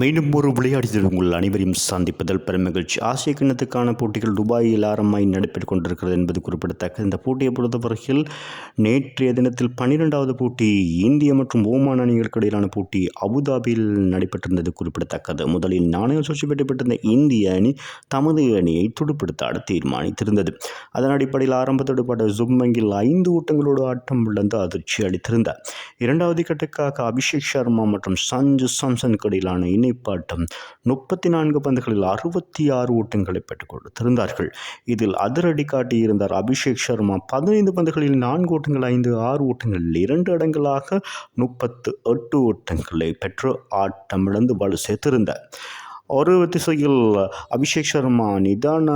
மீண்டும் ஒரு விளையாடி உங்கள் அனைவரையும் சந்திப்பதில் பெரும் மகிழ்ச்சி ஆசிய கிண்ணத்துக்கான போட்டிகள் துபாயில் ஆரம்பமாய் நடைபெற்றுக் கொண்டிருக்கிறது என்பது குறிப்பிடத்தக்கது. இந்த போட்டியை பொறுத்தவரையில் நேற்றைய தினத்தில் பன்னிரெண்டாவது போட்டி இந்திய மற்றும் ஓமான் அணிகளுக்கு இடையிலான போட்டி அபுதாபியில் நடைபெற்றிருந்தது குறிப்பிடத்தக்கது. முதலில் நாணயம் சுற்றி பெற்றப்பட்டிருந்த பெற்றிருந்த இந்திய அணி தமது அணியை துடுப்படுத்தாட தீர்மானித்திருந்தது. அதன் அடிப்படையில் ஆரம்ப துடுப்பாட்ட ஜும்மங்கில் ஐந்து ஓட்டங்களோடு ஆட்டம் விழுந்து அதிர்ச்சி அளித்திருந்தார். இரண்டாவது கட்டுக்காக அபிஷேக் சர்மா மற்றும் சஞ்சு சாம்சனுக்கு இடையிலான இணைப்பாட்டம் முப்பத்தி நான்கு பந்துகளில் அறுபத்தி ஆறு ஓட்டங்களை பெற்றுக் கொடுத்திருந்தார்கள். இதில் அதிரடி காட்டியிருந்தார் அபிஷேக் சர்மா. பதினைந்து பந்துகளில் நான்கு ஓட்டங்கள் ஐந்து ஆறு ஓட்டங்களில் இரண்டு இடங்களாக முப்பத்து எட்டு ஓட்டங்களை பெற்று ஆட்டமிழந்து வலு சேர்த்திருந்தார். ஒரு திசையில் அபிஷேக் சர்மா நிதான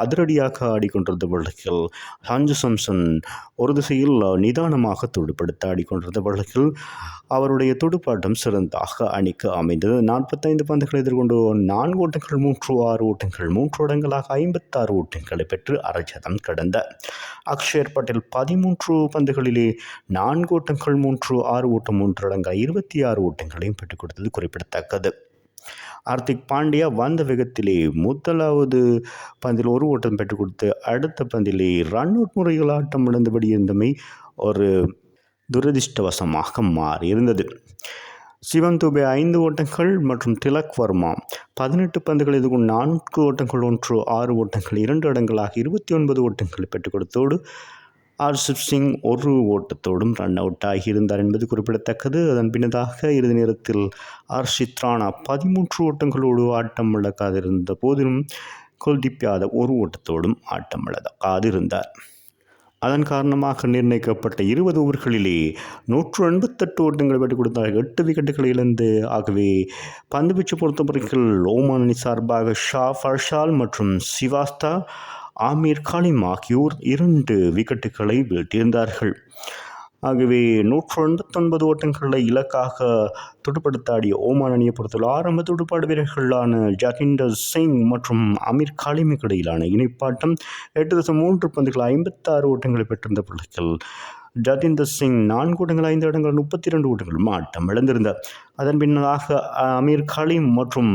அதிரடியாக ஆடிக்கொண்டிருந்த வழக்கில் சாஞ்சு சம்சன் ஒரு திசையில் நிதானமாக துடுப்படுத்த ஆடிக்கொண்டிருந்த வழக்கில் அவருடைய துடுப்பாட்டம் சிறந்தாக அணிக்கு அமைந்தது. நாற்பத்தைந்து பந்துகளை எதிர்கொண்டு நான்கு ஓட்டங்கள் மூன்று ஆறு ஓட்டங்கள் மூன்று இடங்களாக ஐம்பத்தாறு ஓட்டங்களை பெற்று அரைச்சதம் கடந்த. அக்ஷர் பட்டேல் பதிமூன்று பந்துகளிலே நான்கு ஓட்டங்கள் மூன்று ஆறு ஓட்டம் மூன்று இடங்கள் இருபத்தி ஆறு ஓட்டங்களையும் பெற்றுக் கொடுத்தது குறிப்பிடத்தக்கது. ஹார்திக் பாண்டியா வந்த வேகத்திலே முதலாவது பந்தில் ஒரு ஓட்டம் பெற்றுக் கொடுத்து அடுத்த பந்திலே ரன் அவுட் முறைகள் ஆட்டம் இழந்தபடி இருந்தமை ஒரு துரதிர்ஷ்டவசமாக மாறியிருந்தது. சிவன் துபே ஐந்து ஓட்டங்கள் மற்றும் திலக் வர்மா பதினெட்டு பந்துகள் இதுக்கும் நான்கு ஓட்டங்கள் ஒன்று ஆறு ஓட்டங்கள் இரண்டு இடங்களாக இருபத்தி ஒன்பது ஓட்டங்களை பெற்றுக் கொடுத்தோடு ஆர்ஷிப் சிங் ஒரு ஓட்டத்தோடும் ரன் அவுட் ஆகியிருந்தார் என்பது குறிப்பிடத்தக்கது. அதன் பின்னதாக இறுதி நேரத்தில் ஹர்ஷித் ராணா பதிமூன்று ஓட்டங்களோடு ஆட்டம் இழக்காதிருந்த போதிலும் குல்தீப் யாதவ் ஒரு ஓட்டத்தோடும் ஆட்டம் இழக்காதிருந்தார். அதன் காரணமாக நிர்ணயிக்கப்பட்ட இருபது ஓவர்களிலே நூற்று எண்பத்தெட்டு ஓட்டங்களை பெற்றுக் கொடுத்தார். எட்டு விக்கெட்டுகளை இழந்து ஆகவே பந்துவீச்சு பொறுத்தவரையில் ஓமான் அணி சார்பாக ஷா ஃபர்ஷால் மற்றும் சிவாஸ்தா ஆமீர் காலிம் ஆகியோர் இரண்டு விக்கெட்டுகளை வீழ்த்தியிருந்தார்கள். ஆகவே நூற்று எண்பத்தொன்பது ஓட்டங்களை இலக்காக துடுப்படுத்தாடிய ஓமான் அணியை பொறுத்தவரை ஆரம்ப துடுப்பாடு வீரர்களான ஜகிண்டர் சிங் மற்றும் அமீர் காலிமுக்கு இடையிலான இணைப்பாட்டம் எட்டு தசம் மூன்று பந்துகள் ஐம்பத்தாறு ஓட்டங்களை பெற்றிருந்த பிள்ளைகள் ஜதீந்தர் சிங் நான்கு ஓட்டங்கள் ஐந்து இடங்கள் முப்பத்தி இரண்டு ஓட்டங்கள் மாட்டம் இழந்திருந்தார். அதன் பின்னதாக அமீர் காலிம் மற்றும்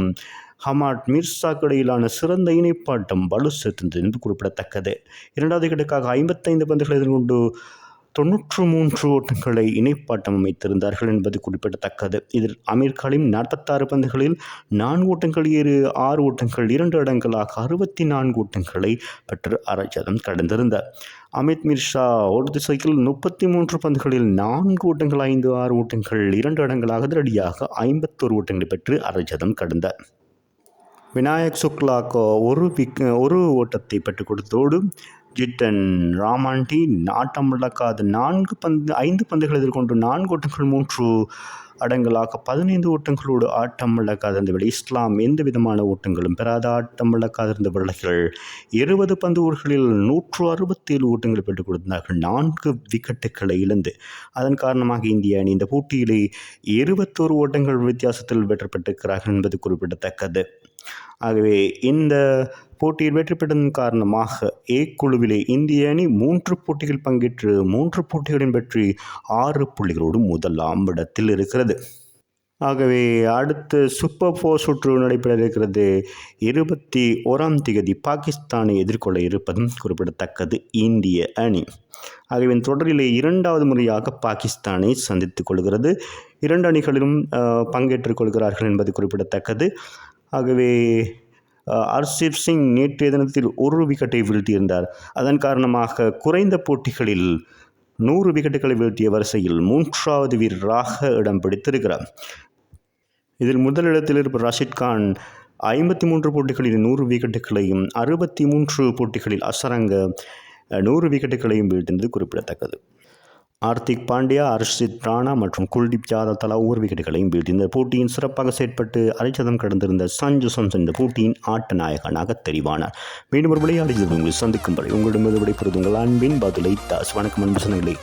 ஹமாட் மிர்சாக்கு இடையிலான சிறந்த இணைப்பாட்டம் வலு சேர்த்தது என்று குறிப்பிடத்தக்கது. இரண்டாவது கிடக்காக ஐம்பத்தைந்து பந்துகளை எதிர்கொண்டு தொன்னூற்று மூன்று ஓட்டங்களை இணைப்பாட்டம் அமைத்திருந்தார்கள் என்பது குறிப்பிடத்தக்கது. இதில் அமீர் நாற்பத்தாறு பந்துகளில் நான்கு ஓட்டங்கள் ஏறு ஆறு ஓட்டங்கள் இரண்டு இடங்களாக அறுபத்தி நான்கு ஓட்டங்களை பெற்று அரைச்சதம் கடந்திருந்தார். அமித் மிர்ஷா ஒரு திசையில் முப்பத்தி மூன்று பந்துகளில் நான்கு ஓட்டங்கள் ஐந்து ஆறு ஓட்டங்கள் இரண்டு இடங்களாக அதிரடியாக ஐம்பத்தோரு ஓட்டங்களை பெற்று அரைச்சதம் கடந்தார். விநாயக் சுக்லாக்கு ஒரு விக் ஒரு ஓட்டத்தை பெற்றுக் கொடுத்தோடு ஜிட்டன் ராமாண்டி ஆட்டம் இழக்காத. நான்கு பந்து ஐந்து பந்துகள் எதிர்கொண்டு நான்கு ஓட்டங்கள் மூன்று அடங்கலாக பதினைந்து ஓட்டங்களோடு ஆட்டம் இழக்காத. இந்த இஸ்லாம் எந்த விதமான ஓட்டங்களும் பெறாத ஆட்டம் இழக்காத இருந்த வேளைகள் இருபது பந்து ஊர்களில் நூற்று அறுபத்தேழு ஓட்டங்களை பெற்றுக் கொடுத்தார்கள் நான்கு விக்கெட்டுகளை இழந்து அதன் காரணமாக இந்திய அணி இந்த போட்டியிலே இருபத்தோரு ஓட்டங்கள் வித்தியாசத்தில் வெற்றி பெற்றிருக்கிறார்கள் என்பது குறிப்பிடத்தக்கது. ஆகவே இந்த போட்டியில் வெற்றி பெற்றதன் காரணமாக ஏ குழுவிலே இந்திய அணி மூன்று போட்டிகள் பங்கேற்று மூன்று போட்டிகளின் வெற்றி ஆறு புள்ளிகளோடு முதலாம் இடத்தில் இருக்கிறது. ஆகவே அடுத்து சூப்பர் ஃபோர் சுற்று நடைபெற இருக்கிறது. இருபத்தி ஓராம் தேதி பாகிஸ்தானை எதிர்கொள்ள இருப்பதும் குறிப்பிடத்தக்கது இந்திய அணி. ஆகவே தொடரிலே இரண்டாவது முறையாக பாகிஸ்தானை சந்தித்துக் கொள்கிறது. இரண்டு அணிகளிலும் பங்கேற்றுக் கொள்கிறார்கள் என்பது குறிப்பிடத்தக்கது. ஆகவே ஹர்ஷிப் சிங் நேற்றைய தினத்தில் ஒரு விக்கெட்டை வீழ்த்தியிருந்தார். அதன் காரணமாக குறைந்த போட்டிகளில் நூறு விக்கெட்டுகளை வீழ்த்திய வரிசையில் மூன்றாவது வீரராக இடம் பிடித்திருக்கிறார். இதில் முதலிடத்தில் இருப்ப ரஷித் கான் ஐம்பத்தி மூன்று போட்டிகளில் நூறு விக்கெட்டுகளையும் அறுபத்தி மூன்று போட்டிகளில் அசரங்க நூறு விக்கெட்டுகளையும் வீழ்த்தினது குறிப்பிடத்தக்கது. ஆர்த்திக் பாண்டியா ஹர்ஷித் ராணா மற்றும் குல்தீப் யாதவ் தலா ஒவ்வொரு விக்கெட்டுகளையும் வீழ்த்தி இந்த போட்டியின் சிறப்பாக செயற்பட்டு அரைச்சதம் கடந்திருந்த சஞ்சு சம்சன் இந்த போட்டியின் ஆட்ட நாயகனாக தெரிவானார். மீண்டும் ஒரு விளையாடி உங்களை சந்திக்கும் வரை உங்களிடம் விடைபெறுவது உங்கள் அன்பின் பதிலை தாஸ். வணக்கம் அன்பு சொன்னங்களே